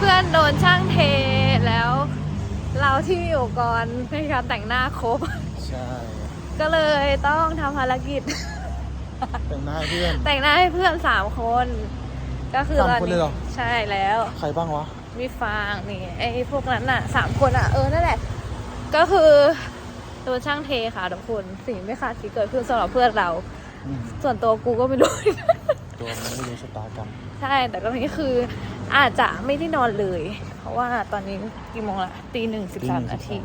พื่อนโดนช่างเทแล้ว เราที่มีอุปกรณ์ในการแต่งหน้าครบ ใช่ ก็เลยต้องทำภารกิจ แต่งหน้าให้เพื่อน แต่งหน้าให้เพื่อนสามคน ก็คือสามตอนคนเลยนี้เหรอ ใช่แล้ว ใครบ้างวะ มีฟางนี่ไอ้พวกนั้นอะสามคนอะเออนั่นแหละ ก็คือโดนช่างเทค่ะทุกคนสิ่งไม่คาดคิดเกิดขึ้นสำหรับเพื่อนเรา อืมส่วนตัวกูก็ไม่รู้ ตัวมันไม่รู้ชะตากรรมใช่แต่ตอนนี้คือ อาจจะไม่ได้นอนเลย เพราะว่าตอนนี้กี่โมงละตีหนึ่งสิบสามนาที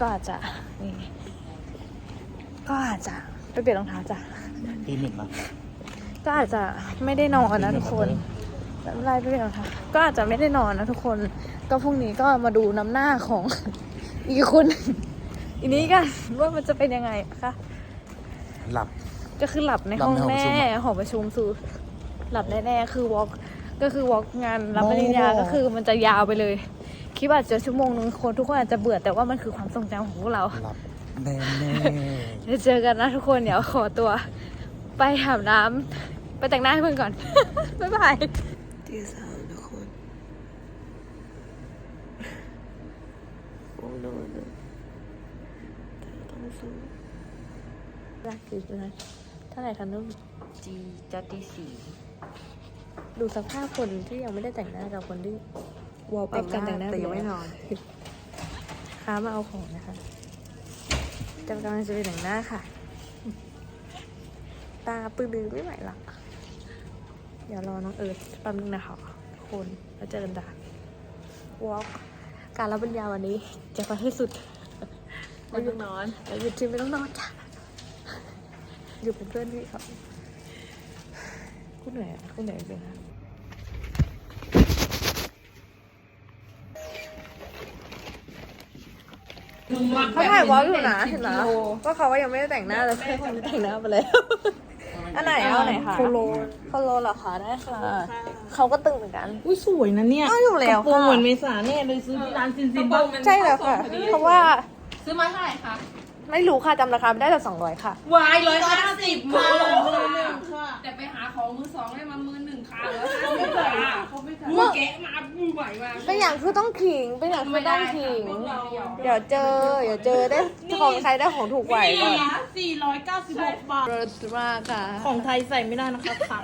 ก็อาจจะนี่ก็อาจจะไปเปลี่ยนรองเท้าจ้ะตีหนึ่งนะก็อาจจะไม่ได้นอนนะทุกคนไม่เป็นไรไม่เป็นไรค่ะก็อาจจะไม่ได้นอนนะทุกคน ก็พรุ่งนี้ก็มาดูน้ำหน้าของอีกคนหนึ่งอีนี้กันว่ามันจะเป็นยังไงนะคะหลับก็คือหลับในห้องหลับในแน่ห้องประชุมอะหอประชุมสูหลับแน่ๆคือวอล์ก ก็คือวอล์กงานรับปริญญาโอ้ก็คือมันจะยาวไปเลยคลิปอาจจะชั่วโมงนึงคนทุกคนอาจจะเบื่อแต่ว่ามันคือความทรงจำของพวกเราหลับแน่แน่เดี๋ยวเจอกันนะทุกคนเดี๋ยวขอตัว ไปอาบน้ำไปแต่งหน้าให้เพื่อนก่อน บ๊ายบายตีสามทุกคนโอ้โนโนต้องสู้รักคือนะเท่าไหร่คะนุ่มจีจะตีสี่ ดูสภาพคนที่ยังไม่ได้แต่งหน้ากับคนที่วอลแต่ปังบหการน้าแต่งหน้าแต่ยังไม่นอนค้ามาเอาของนะคะจะกำลังจะไปแต่งหน้าค่ะ ตาปื้อดื้อไม่ไหวละเดี๋ยวรอน้องเอิร์ธแป๊บนึงนะคะทุกคนแล้วเจอกันจ้ะวอล์กการรับบรรยายวันนี้ จะไปให้สุดไม่ต้องนอนแล้วหยุดจริงไม่ต้องนอนจ้ะอยู่เป็นเพื่อนพี่เขา กูเหนื่อยอะกูเหนื่อยจริงค่ะเขาถ่ายวอล์กอยู่นะเห็นไหมว่าเขาว่ายังไม่ได้แต่งหน้าแต่เพื่อนคนนี้แต่งหน้าไปแล้วอันไหนเอาไหนคะโคโลโคโลเหรอคะได้ค่ะ เขาก็ตึงเหมือนกัน อุ้ยสวยนะเนี่ยอ้าวอยู่แล้วกระโปรงค่ะเหมือนเมษาแน่เลยซื้อที่ร้านซินซินบ้างใช่แล้วค่ะ เพราะว่าซื้อมาเท่าไหร่คะ ไม่รู้ค่ะจำราคาไม่ได้แต่สองร้อยค่ะ วายร้อยห้าสิบมาแต่ไปหาของมือสองได้มามือหนึ่งค่ะแล้วห้าสิบบาทเขาไม่จ่ายมือแกะมามือใหม่มาเป็นอย่างคือต้องขิงเป็นอย่างคือต้องขิง เดี๋ยวเจอ เดี๋ยวเจอได้ของใครได้ของถูกไหวก่อนสี่ร้อยเก้าสิบหกบาทเริศมากค่ะ ของไทยใส่ไม่ได้นะคะพัง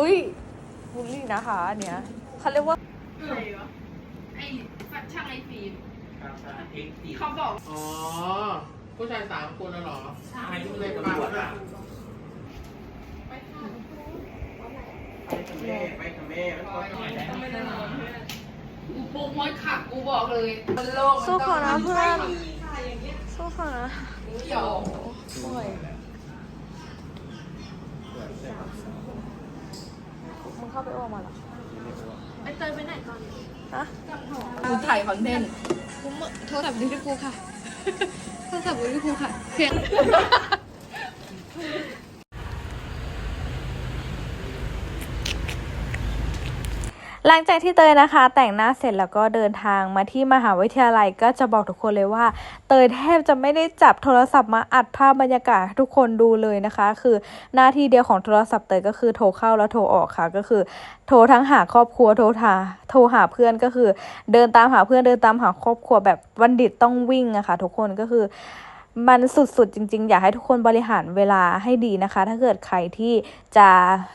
อุ้ยบูลลี่นะคะอันเนี้ยเขาเรียกว่าไอ้ฟัด ช่างไอ้ฟิล์มเขาบอกอ๋อ ผู้ชายสามคนน่ะเหรอ ใช่เลยปากอะกูโปรโมทขับกูบอกเลยมันโลกสู้ขอนะเพื่อนสู้ขอนะเกี่ยวโอ้ยมึงเข้าไปอ้วกมาเหรอ ไปเตยไปไหนก่อน ฮะกูถ่ายคอนเทนต์โทรศัพท์ดิจิกูค่ะ โทรศัพท์ดิจิกูค่ะเพียง หลังจากที่เตยนะคะ แต่งหน้าเสร็จแล้วก็เดินทางมาที่มหาวิทยาลัยก็จะบอกทุกคนเลยว่า เตยแทบจะไม่ได้จับโทรศัพท์มาอัดภาพบรรยากาศให้ทุกคนดูเลยนะคะ คือหน้าที่เดียวของโทรศัพท์เตยก็คือโทรเข้าแล้วโทรออกค่ะก็คือ โทรทั้งหาครอบครัวโทรหาโทรหาเพื่อนก็คือ เดินตามหาเพื่อนเดินตามหาครอบครัวแบบวันดิตต้องวิ่งอะค่ะ ทุกคนก็คือ มันสุดๆจริง ๆ อยากให้ทุกคนบริหารเวลาให้ดีนะคะ ถ้าเกิดใครที่จะ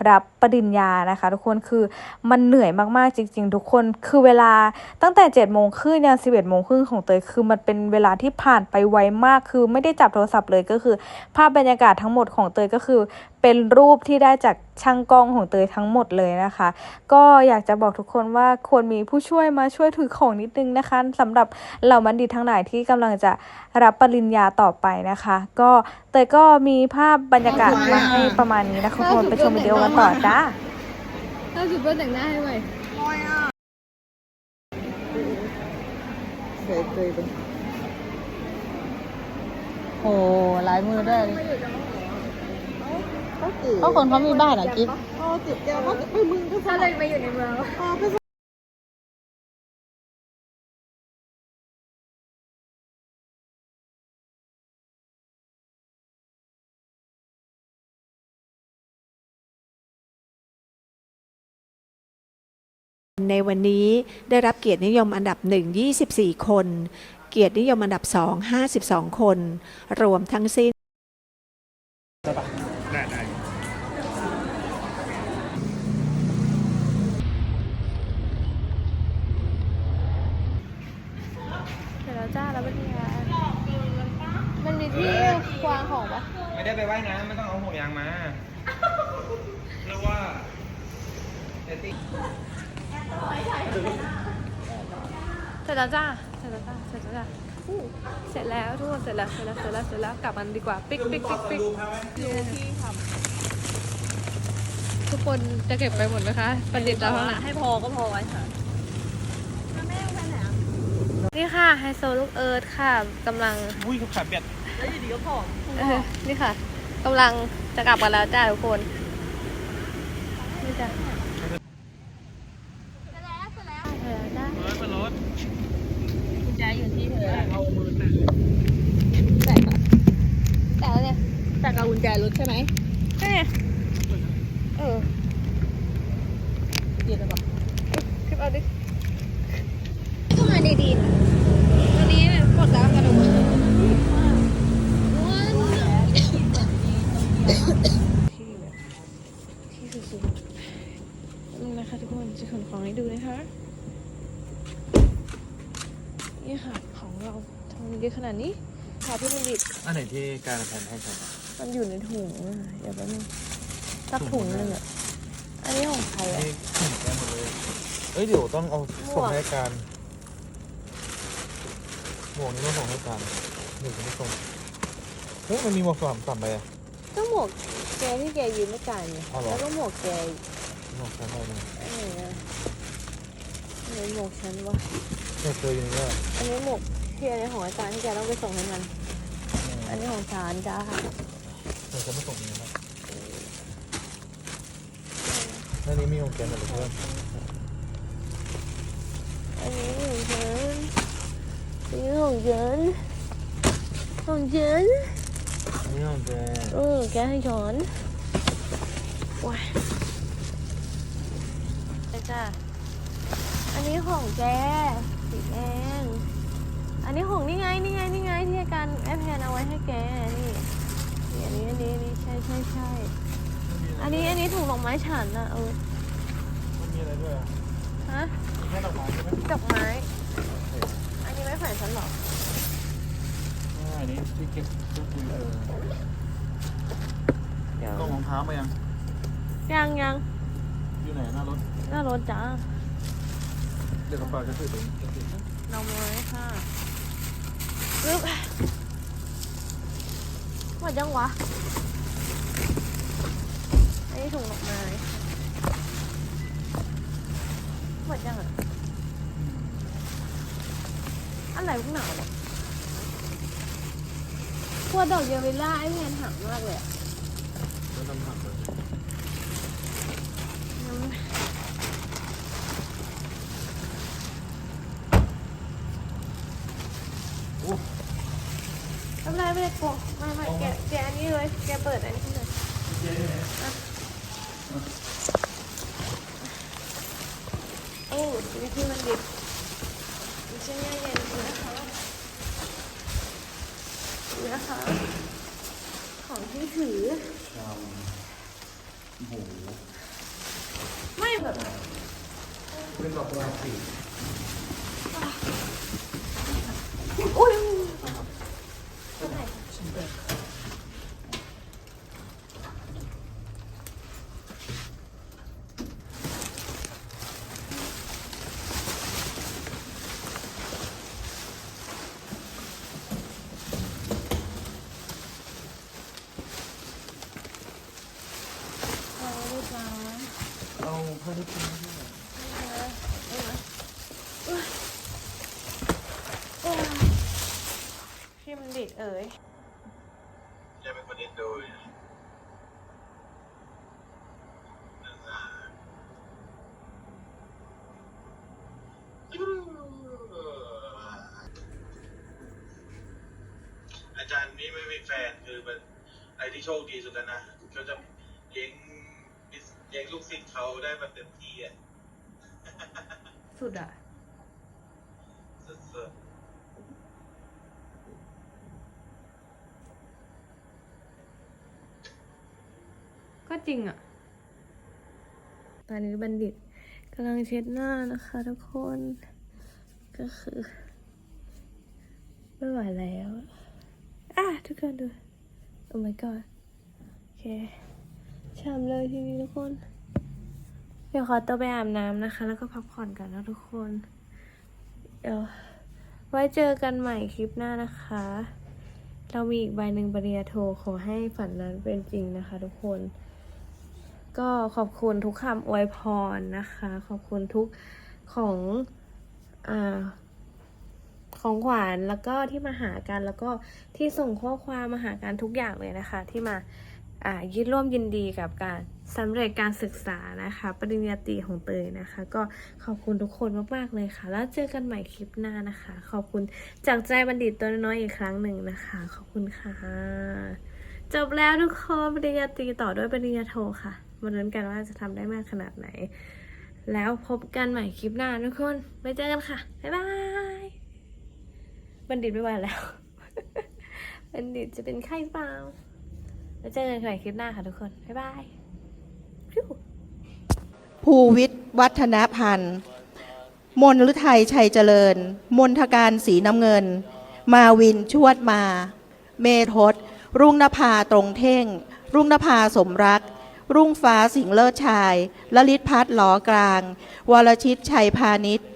รับปริญญานะคะ ทุกคนคือมันเหนื่อยมากๆจริง ๆ ทุกคนคือเวลาตั้งแต่7จ็ดโมงครึ่งยันสิบเอ็ดโมงครึ่งของเตยคือมันเป็นเวลาที่ผ่านไปไวมากคือไม่ได้จับโทรศัพท์เลยก็คือ ภาพบรรยากาศทั้งหมดของเตยก็คือ เป็นรูปที่ได้จากช่างกล้องของเตยทั้งหมดเลยนะคะ ก็อยากจะบอกทุกคนว่าควรมีผู้ช่วยมาช่วยถือของนิดนึงนะคะสำหรับเหล่าบัณฑิตทั้งหลายที่กำลังจะรับปริญญาต่อไปนะคะ ก็เตยก็มีภาพบรรยากาศมาให้ประมาณนี้นะคะทุกคนไปชมวิดีโอกันต่อจ้าถ้าสุดเพื่อนแต่งหน้าให้ไว้เคยเคยเป็นโอ้ลายมือด้วย เขาตื่นเพราะคนเขามีบ้านอะกิ๊บเขาติดเดียวเขาไปมึงก็ถ้าเลยมาอยู่ในเมืองพอไปในวันนี้ได้รับเกียรตินิยมอันดับ 1 24 คน เกียรตินิยมอันดับ 2 52 คน รวมทั้งสิ้น เสร็จแล้วจ้าแล้วเป็นยังไงมัน มีที่วางของปะไม่ได้ไปว่ายน้ำไม่ต้องเอาห่วงยางมาเรียกว่าเซตติ้งเสร็จแล้วจ้าเสร็จแล้วจ้าเสร็จแล้วจ้าอู้เสร็จแล้วทุกคนเสร็จแล้วเสร็จแล้วเสร็จแล้วเสร็จแล้วกลับมันดีกว่าปิ๊กปิ๊กปิ๊กปิ๊กทุกคนจะเก็บไปหมดไหมคะประดิษฐ์เราทั้งนั้นให้พอก็พอไว้ค่ะนี่ค่ะไฮโซลูกเอิร์ธค่ะกำลังอุ้ยเขาขาเปียก แล้วอยู่ดีก็ผอมเออนี่ค่ะกำลังจะกลับกันแล้วจ้าทุกคนนี่จ้ะเสร็จแล้วเสร็จแล้วเสร็จแล้วจ้าเฮ้ยเป็นรถกุญแจอยู่ที่เธอเอามือแตะแต่ก่อนแต่แล้วเนี่ยแต่กับกุญแจรถใช่ไหมใช่ไงเออเดี๋ยวจะบอกคลิปเอาดิก็มาดีๆอันนี้เนี่ยกดแล้วกระดูกที่แบบที่สุดๆ นี่นะคะทุกคนจะขนของให้ดูนะคะ นี่ค่ะของเราทำไมเยอะขนาดนี้ขอพี่บัณฑิตอันไหนที่การแพนให้ฉันอะมันอยู่ในถุงอะเดี๋ยวแป๊บนึงสักถุงหนึงอะอันนี้ของใครอะนี่ถุงแก้หมดเลย เอ้ยเดี๋ยวต้องเอาส่งให้การหมวกนี้ต้องส่งให้การหนึ่งไม่ส่งเฮ้ยมันมีหมวกสามสามใบอะ ก็หมวกแกที่แกยืมไม่จ่ายไงอ๋อเหรอ แล้วก็หมวกแกอีก หมวกสามใบนะอันไหนอะอันไหนหมวกฉันวะเนี่เจออยู่นี่ก็อันนี้หมวกที่อันนี้ของอาจารย์ที่แกต้องไปส่งให้มัน อันนี้ของฉันจ้าค่ะเดี๋ยวจะไม่ส่งนี่ครับแล้วนี้มีของแกนอะไรเพิ่มอันนี้ของฉันอันนี้ของฉันของฉันอันนี้ของแกเออแกให้ช้อนว้าย จ้าอันนี้ของแกสีแดงอันนี้ของนี่ไงนี่ไงนี่ไงที่อาการแอปแพนเอาไว้ให้แกนี่นี่อันนี้อันนี้อันนี้ใช่ใช่ใช่อันนี้อันนี้ถุงดอกไม้ฉันอะเออมันมีอะไรด้วยอะฮะแค่ดอกไม้ใช่ไหมดอกไม้ อันนี้ไม่แขวนฉันหรออ่าอันนี้ที่เก็บก็คือเออเดี๋ยวกล่องรองเท้าไปยังยังยัง อยู่ไหนหน้ารถหน้ารถจ้าเดี๋ยวกระเป๋าจะถือตรงนี้นมเลยค่ะลึกหมดยังวะอันนี้ถุงดอกไม้หมดยังอะอะไรพวกหนาวเนี่ยขวดดอกเยลเวล่าไอ้แพนหักมากเลยอะแล้วทำผักเลย ยังไรไม่ได้กลัวไม่ไม่แกแกอันนี้เลยแกเปิดอันนี้เลยอะโอ้วิธีมันดิบดิฉันแย่เย็นดูนะคะดูนะคะ ของที่ถือไม่แบบเป็นดอกกุ หลาบสีอุ้ยอะไรลูกนะ เอาผ้าที่ปิ้งให้ด้วย พี่มันดิด เอ๋ยจะเป็นประเด็นโดยอาจารย์นี่ไม่มีแฟนคือเป็นไอ้ที่โชคดีสุดแล้วนะเขาจะเลี้ยงเลี้ยงลูกศิษย์เขาได้แบบเต็มที่อะ สุดอะ ก็จริงอะตอนนี้บัณฑิตกำลังเช็ดหน้านะคะทุกคน ก็คือไม่ไหวแล้วอะทุกคนดู โอ้ my god โอเคช่ำเลยทีนี้ทุกคน เดี๋ยวขอตัวไปอาบน้ำนะคะ แล้วก็พักผ่อนกันนะทุกคน เดี๋ยวไว้เจอกันใหม่คลิปหน้านะคะ เรามีอีกใบหนึ่งปริญญาโทขอให้ฝันนั้นเป็นจริงนะคะทุกคน ก็ขอบคุณทุกคำอวยพรนะคะ ขอบคุณทุกของอ่าของขวัญแล้วก็ที่มาหากันแล้วก็ที่ส่งข้อความมาหากันทุกอย่างเลยนะคะ ที่มาอ่ายินร่วมยินดีกับการสำเร็จการศึกษานะคะ ปริญญาตรีของเตยนะคะ ก็ขอบคุณทุกคนมากๆเลยค่ะ แล้วเจอกันใหม่คลิปหน้านะคะ ขอบคุณจากใจบัณฑิตตัวน้อยอีกครั้งหนึ่งนะคะ ขอบคุณค่ะจบแล้วทุกคนปริญญาตรีต่อด้วยปริญญาโทค่ะ มาลุ้นกันว่าจะทำได้มากขนาดไหน แล้วพบกันใหม่คลิปหน้าทุกคนไปเจอกันค่ะ บ๊ายบาย บัณฑิตไม่ไหวแล้ว บัณฑิตจะเป็นไข้เปล่าแล้วเจอกันใหม่คลิปหน้าค่ะทุกคน บ๊ายบายภูวิทย์วัฒนพันธ์ มนฤทัยชัยเจริญ มนทการสีน้ำเงิน มาวินชวดมา เมทศรุ่งนภาตรงเท่ง รุ่งนภาสมรัก รุ่งฟ้าสิงห์เลิศชายละลิตพัฒน์หลอกลาง วรชิตชัยพาณิชย์